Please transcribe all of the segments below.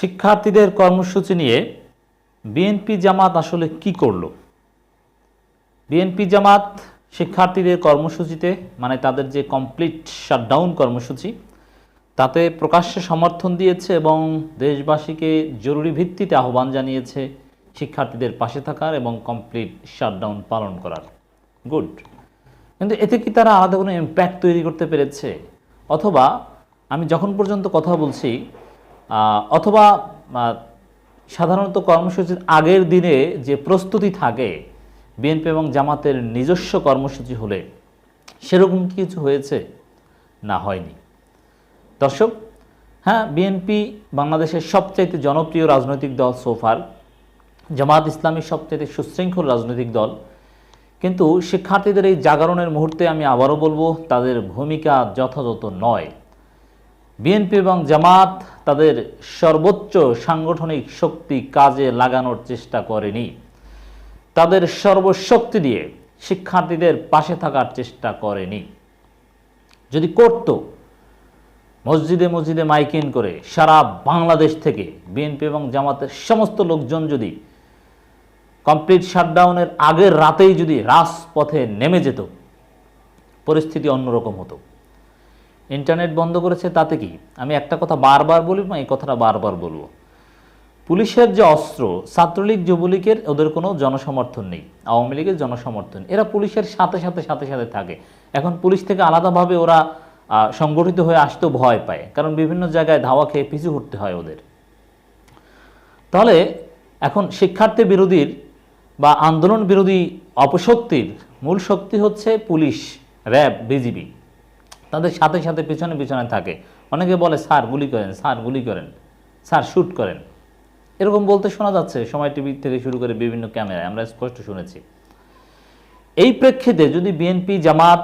শিক্ষার্থীদের কর্মসূচি নিয়ে বিএনপি জামাত আসলে কি করল? বিএনপি জামাত শিক্ষার্থীদের কর্মসূচিতে মানে তাদের যে কমপ্লিট শাটডাউন কর্মসূচি, তাতে প্রকাশ্যে সমর্থন দিয়েছে এবং দেশবাসীকে জরুরি ভিত্তিতে আহ্বান জানিয়েছে শিক্ষার্থীদের পাশে থাকার এবং কমপ্লিট শাটডাউন পালন করার। গুড কিন্তু এতে কি তারা আলাদা কোনো ইম্প্যাক্ট তৈরি করতে পেরেছে? অথবা আমি যখন পর্যন্ত কথা বলছি অথবা সাধারণত কর্মসূচির আগের দিনে যে প্রস্তুতি থাকে, বিএনপি এবং জামাতের নিজস্ব কর্মসূচি হলে সেরকম কিছু হয়েছে? না, হয়নি। দর্শক হ্যাঁ বিএনপি বাংলাদেশের সবচাইতে জনপ্রিয় রাজনৈতিক দল সোফার জামাত ইসলামী সবচাইতে সুশৃঙ্খল রাজনৈতিক দল। কিন্তু শিক্ষার্থীদের এই জাগরণের মুহূর্তে আমি আবারও বলব, তাদের ভূমিকা যথাযথ নয়। বিএনপি এবং জামাত তাদের সর্বোচ্চ সাংগঠনিক শক্তি কাজে লাগানোর চেষ্টা করেনি। তাদের সর্বশক্তি দিয়ে শিক্ষার্থীদের পাশে থাকার চেষ্টা করেনি। যদি করত, মসজিদে মসজিদে মাইকিং করে সারা বাংলাদেশ থেকে বিএনপি এবং জামাতের সমস্ত লোকজন যদি কমপ্লিট শাটডাউনের আগের রাতেই যদি রাজপথে নেমে যেত, পরিস্থিতি অন্যরকম হতো। ইন্টারনেট বন্ধ করেছে তাতে কি? আমি একটা কথা বারবার বলি এই কথাটা বারবার বলব। পুলিশের যে অস্ত্র, ছাত্রলীগ, যুবলীগের ওদের কোনো জনসমর্থন নেই। আওয়ামী লীগের জনসমর্থন। এরা পুলিশের সাথে সাথে সাথে সাথে থাকে। এখন পুলিশ থেকে আলাদাভাবে ওরা সংগঠিত হয়ে আসতেও ভয় পায়। কারণ বিভিন্ন জায়গায় ধাওয়া খেয়ে পিছু হটতে হয় ওদের। তাহলে এখন শিক্ষার্থী বিরোধীর বা আন্দোলন বিরোধী অপশক্তির মূল শক্তি হচ্ছে পুলিশ, র্যাব, বিজিবি। তাদের সাথে সাথে পিছনে পিছনে থাকে। অনেকে বলে, স্যার, গুলি করেন, স্যার, গুলি করেন, স্যার শ্যুট করেন। এরকম বলতে শোনা যাচ্ছে, সময় টিভি থেকে শুরু করে বিভিন্ন ক্যামেরায়, আমরা স্পষ্ট শুনেছি। এই প্রেক্ষিতে যদি বিএনপি, জামাত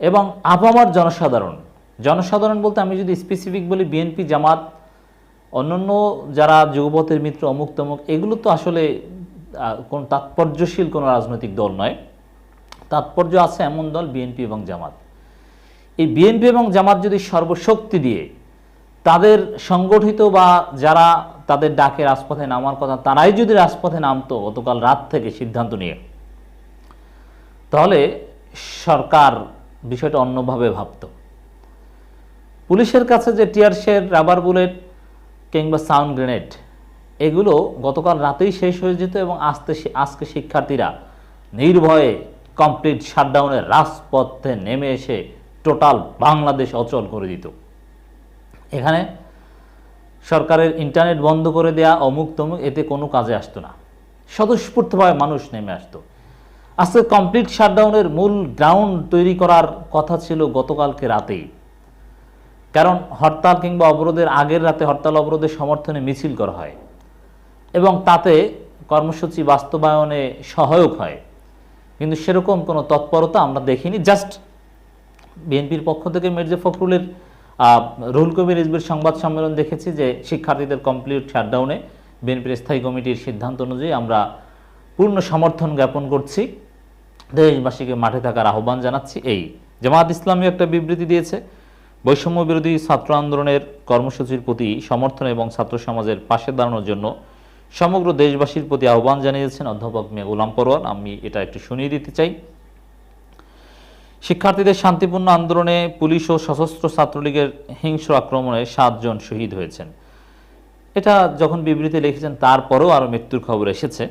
এবং আপামার জনসাধারণ জনসাধারণ বলতে আমি যদি স্পেসিফিক বলি, বিএনপি, জামাত, অন্যান্য যারা যুগপথের মিত্র, অমুক তমুক, এগুলো তো আসলে কোন তাৎপর্যশীল কোনো রাজনৈতিক দল নয়। তাৎপর্য আছে এমন দল বিএনপি এবং জামাত। এই বিএনপি এবং জামাত যদি সর্বশক্তি দিয়ে তাদের সংগঠিত বা যারা তাদের ডাকে রাজপথে নামার কথা, তারাই যদি রাজপথে নামতো গতকাল রাত থেকে সিদ্ধান্ত নিয়ে, তাহলে সরকার বিষয়টা অন্যভাবে ভাবত। পুলিশের কাছে যে টিয়ারশের রাবার বুলেট কিংবা সাউন্ড গ্রেনেড, এগুলো গতকাল রাতেই শেষ হয়ে যেত এবং আস্তে আজকে শিক্ষার্থীরা নির্ভয়ে কমপ্লিট শাটডাউনের রাজপথে নেমে এসে টোটাল বাংলাদেশ অচল করে দিত। এখানে সরকারের ইন্টারনেট বন্ধ করে দেয়া, অমুক তমুক, এতে কোনো কাজে আসতো না। স্বতঃস্ফূর্তভাবে মানুষ নেমে আসতো। আজকে কমপ্লিট শাটডাউনের মূল গ্রাউন্ড তৈরি করার কথা ছিল গতকালকে রাতেই। কারণ হরতাল কিংবা অবরোধের আগের রাতে হরতাল অবরোধের সমর্থনে মিছিল করা হয় এবং তাতে কর্মসূচি বাস্তবায়নে সহায়ক হয়। কিন্তু সেরকম কোনো তৎপরতা আমরা দেখিনি জাস্ট বিএনপির পক্ষ থেকে মির্জা ফখরুলের রুহুল কবির রিজবির সংবাদ সম্মেলন দেখেছি যে শিক্ষার্থীদের কমপ্লিট শাটডাউনে বিএনপির স্থায়ী কমিটির সিদ্ধান্ত অনুযায়ী আমরা পূর্ণ সমর্থন জ্ঞাপন করছি। দেশবাসীকে মাঠে থাকার আহ্বান জানাচ্ছি। এই জামাত ইসলামী একটা বিবৃতি দিয়েছে। বৈষম্য বিরোধী ছাত্র আন্দোলনের কর্মসূচির প্রতি সমর্থন এবং ছাত্র সমাজের পাশে দাঁড়ানোর জন্য সমগ্র দেশবাসীর প্রতি আহ্বান জানিয়েছেন অধ্যাপক মিয়া গোলাম পরোয়ার। আমি এটা একটু শুনিয়ে দিতে চাই। শিক্ষার্থীদের শান্তিপূর্ণ আন্দোলনে পুলিশ ও সশস্ত্র ছাত্রলীগের হিংস্র আক্রমণে সাতজন শহীদ হয়েছেন। এটা যখন বিবৃতি লিখেছেন, তারপরেও আরও মৃত্যুর খবর এসেছে।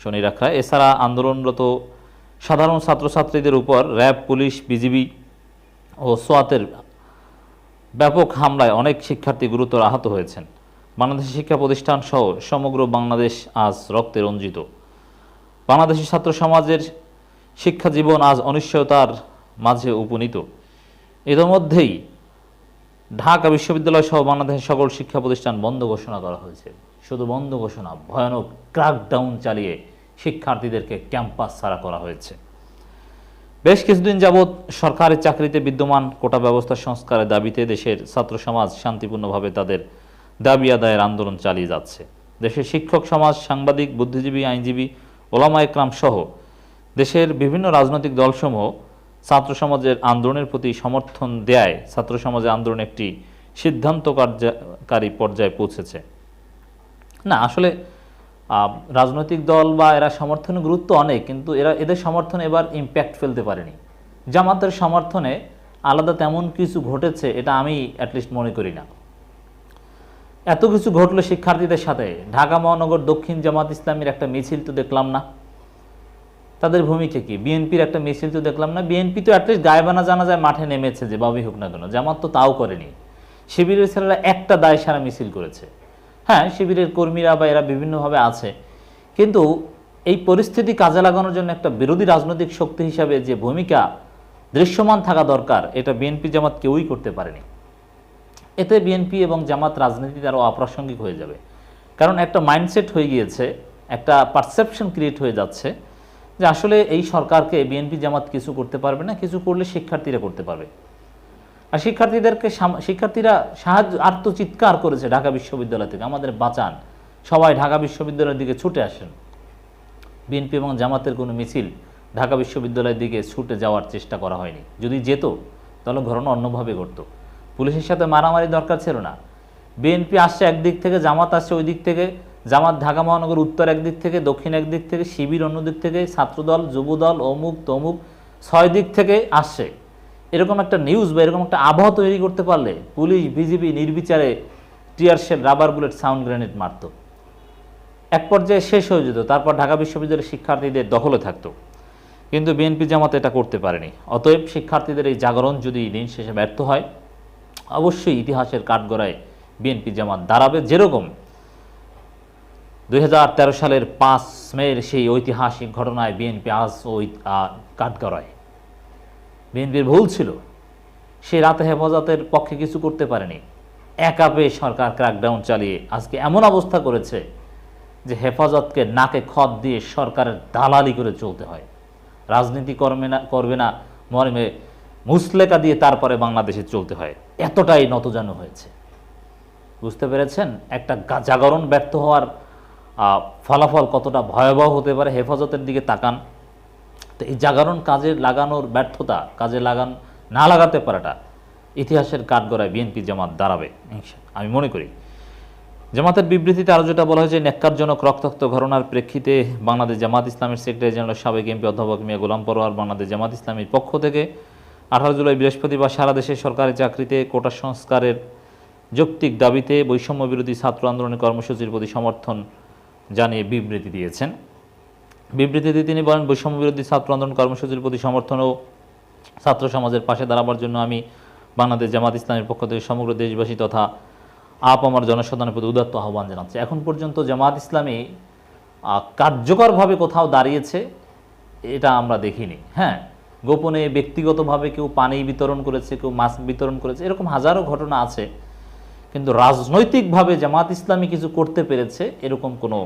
শনি রাখা এছাড়া আন্দোলনরত সাধারণ ছাত্রছাত্রীদের উপর র্যাব, পুলিশ, বিজিবি ও সোয়াতের ব্যাপক হামলায় অনেক শিক্ষার্থী গুরুতর আহত হয়েছেন। বাংলাদেশের শিক্ষা প্রতিষ্ঠান সহ সমগ্র বাংলাদেশ আজ রক্তে রঞ্জিত। বাংলাদেশের ছাত্র সমাজের শিক্ষা জীবন আজ অনিশ্চয়তার মাঝে উপনীত। ইতোমধ্যেই ঢাকা বিশ্ববিদ্যালয় সহ বাংলাদেশের সকল শিক্ষা প্রতিষ্ঠান বন্ধ ঘোষণা করা হয়েছে। শুধু বন্ধ ঘোষণা, ভয়ানক ক্র্যাকডাউন চালিয়ে শিক্ষার্থীদেরকে ক্যাম্পাস ছাড়া করা হয়েছে। বেশ কিছুদিন যাবৎ সরকারি চাকরিতে বিদ্যমান কোটা ব্যবস্থা সংস্কারের দাবিতে দেশের ছাত্র সমাজ শান্তিপূর্ণভাবে তাদের দাবি আদায়ের আন্দোলন চালিয়ে যাচ্ছে। দেশের শিক্ষক সমাজ, সাংবাদিক, বুদ্ধিজীবী, আইনজীবী, ওলামা একরাম সহ দেশের বিভিন্ন রাজনৈতিক দলসমূহ ছাত্র সমাজের আন্দোলনের প্রতি সমর্থন দেয় ছাত্র সমাজের আন্দোলন একটি সিদ্ধান্ত কার্যকারী পর্যায়ে পৌঁছেছে। না, আসলে রাজনৈতিক দল বা এরা সমর্থনে গুরুত্ব অনেক, কিন্তু এরা, এদের সমর্থনে এবার ইম্প্যাক্ট ফেলতে পারেনি। জামাতের সমর্থনে আলাদা তেমন কিছু ঘটেছে, এটা আমি অ্যাটলিস্ট মনে করি না। এত কিছু ঘটলো শিক্ষার্থীদের সাথে। ঢাকা মহানগর দক্ষিণ জামাত ইসলামের একটা মিছিল তো দেখলাম না। তাদের ভূমিকা কি? বিএনপির একটা মিছিল তো দেখলাম না। বিএনপি তো অ্যাটলিস্ট গায়েবানা জানা যায় মাঠে নেমেছে যে বাবি হোক না কেন জামাত তো তাও করেনি। শিবিরের ছেলেরা একটা দায় সারা মিছিল করেছে। হ্যাঁ শিবিরের কর্মীরা বা এরা বিভিন্নভাবে আছে। কিন্তু এই পরিস্থিতি কাজে লাগানোর জন্য একটা বিরোধী রাজনৈতিক শক্তি হিসাবে যে ভূমিকা দৃশ্যমান থাকা দরকার, এটা বিএনপি জামাত কেউই করতে পারেনি। এতে বিএনপি এবং জামাত রাজনীতিতে আরও অপ্রাসঙ্গিক হয়ে যাবে। কারণ একটা মাইন্ডসেট হয়ে গিয়েছে, একটা পারসেপশন ক্রিয়েট হয়ে যাচ্ছে। যে আসলে এই সরকারকে বিএনপি জামাত কিছু করতে পারবে না, কিছু করলে শিক্ষার্থীরা করতে পারবে। আর শিক্ষার্থীদেরকে শিক্ষার্থীরা সাহায্য আত্মচিৎকার করেছে ঢাকা বিশ্ববিদ্যালয় থেকে, আমাদের বাঁচান। সবাই ঢাকা বিশ্ববিদ্যালয়ের দিকে ছুটে আসেন। বিএনপি এবং জামাতের কোনো মিছিল ঢাকা বিশ্ববিদ্যালয়ের দিকে ছুটে যাওয়ার চেষ্টা করা হয়নি। যদি যেত, তাহলে ঘটনা অন্যভাবে ঘটতো। পুলিশের সাথে মারামারি দরকার ছিল না। বিএনপি আসছে একদিক থেকে, জামাত আসছে ওই দিক থেকে জামাত ঢাকা মহানগর উত্তর একদিক থেকে, দক্ষিণ একদিক থেকে, শিবির অন্য দিক থেকে, ছাত্রদল, যুবদল, অমুক, তমুক, ছয় দিক থেকে আসছে। এরকম একটা নিউজ বা এরকম একটা আবহাওয়া তৈরি করতে পারলে পুলিশ, বিজিবি নির্বিচারে tear shell rubber bullet sound grenade মারতো। এক পর্যায়ে শেষ হয়ে যেত, তারপর ঢাকা বিশ্ববিদ্যালয়ের শিক্ষার্থীদের দখলে থাকতো। কিন্তু বিএনপি জামাত এটা করতে পারেনি। অতএব শিক্ষার্থীদের এই জাগরণ যদি দিন শেষে ব্যর্থ হয়, অবশ্যই ইতিহাসের কাঠগড়ায় বিএনপি জামাত দাঁড়াবে। যেরকম দুই হাজার তেরো সালের পাঁচ মের সেই ঐতিহাসিক ঘটনায় বিএনপি আজ ওই কাঠগড়ায় বিএনপির ভুল ছিল। সে রাতে হেফাজতের পক্ষে কিছু করতে পারেনি। একা পেয়ে সরকার ক্র্যাকডাউন চালিয়ে আজকে এমন অবস্থা করেছে যে হেফাজতকে নাকে খত দিয়ে সরকারের দালালি করে চলতে হয়। রাজনীতি করবে না করবে না, মর্মে মুসলেকা দিয়ে তারপরে বাংলাদেশে চলতে হয়। এতটাই নতজানু হয়েছে। বুঝতে পেরেছেন? একটা জাগরণ ব্যর্থ হওয়ার ফলাফল কতটা ভয়াবহ হতে পারে হেফাজতের দিকে তাকান। তো এই জাগরণ কাজে লাগানোর ব্যর্থতা, কাজে লাগান, না লাগাতে পারাটা ইতিহাসের কাঠগড়ায় বিএনপি জামাত দাঁড়াবে আমি মনে করি, জামাতের বিবৃতিতে আরও যেটা বলা হয়েছে, ন্যাক্কারজনক রক্তাক্ত ঘটনার প্রেক্ষিতে বাংলাদেশ জামাত ইসলামের সেক্রেটারি জেনারেল সাবেক এমপি অধ্যাপক মিয়া গোলাম পরোয়ার বাংলাদেশ জামাত ইসলামীর পক্ষ থেকে আঠারো জুলাই বৃহস্পতিবার সারা দেশে সরকারি চাকরিতে কোটা সংস্কারের যৌক্তিক দাবিতে বৈষম্য বিরোধী ছাত্র আন্দোলনের কর্মসূচির প্রতি সমর্থন জানিয়ে বিবৃতি দিয়েছেন। বিবৃতিতে তিনি বলেন বৈষম্য বিরোধী ছাত্র আন্দোলন কর্মসূচির প্রতি সমর্থন ও ছাত্র সমাজের পাশে দাঁড়াবার জন্য আমি বাংলাদেশ জামাত ইসলামের পক্ষ থেকে সমগ্র দেশবাসী তথা আপ আমার জনসাধারণের প্রতি উদাত্ত আহ্বান জানাচ্ছে। এখন পর্যন্ত জামাত ইসলামী কার্যকরভাবে কোথাও দাঁড়িয়েছে, এটা আমরা দেখিনি। হ্যাঁ গোপনে ব্যক্তিগতভাবে কেউ পানি বিতরণ করেছে, কেউ মাস্ক বিতরণ করেছে, এরকম হাজারো ঘটনা আছে। কিন্তু রাজনৈতিকভাবে জামাত ইসলামী কিছু করতে পেরেছে, এরকম কোনো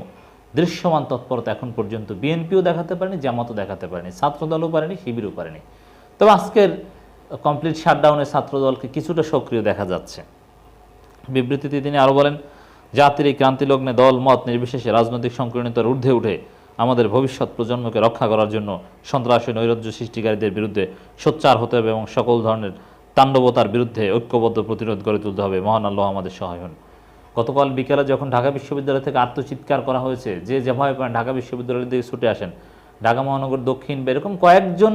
দৃশ্যমান তৎপরতা এখন পর্যন্ত বিএনপিও দেখাতে পারেনি, জামাতও দেখাতে পারেনি, ছাত্রদলও পারেনি, শিবিরও পারেনি। তবে আজকের কমপ্লিট শাটডাউনে ছাত্রদলকে কিছুটা সক্রিয় দেখা যাচ্ছে। বিবৃতিতে তিনি আরও বলেন, জাতির এই ক্রান্তিলগ্নে দল, মত নির্বিশেষে রাজনৈতিক সংকীর্ণতার ঊর্ধ্বে উঠে আমাদের ভবিষ্যৎ প্রজন্মকে রক্ষা করার জন্য সন্ত্রাসী নৈরাজ্য সৃষ্টিকারীদের বিরুদ্ধে সোচ্চার হতে হবে এবং সকল ধরনের তাণ্ডবতার বিরুদ্ধে ঐক্যবদ্ধ প্রতিরোধ গড়ে তুলতে হবে। মহান আল্লাহ আমাদের সহায় হন। গতকাল বিকেলে যখন ঢাকা বিশ্ববিদ্যালয় থেকে আত্মচিৎকার করা হয়েছে, যে যেভাবে পারেন ঢাকা বিশ্ববিদ্যালয়ের দিকে ছুটে আসেন। ঢাকা মহানগর দক্ষিণ বা এরকম কয়েকজন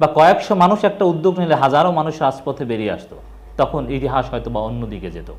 বা কয়েকশো মানুষ একটা উদ্যোগ নিলে হাজারো মানুষ রাজপথে বেরিয়ে আসতো। তখন ইতিহাস হয়তো বা অন্যদিকে যেত।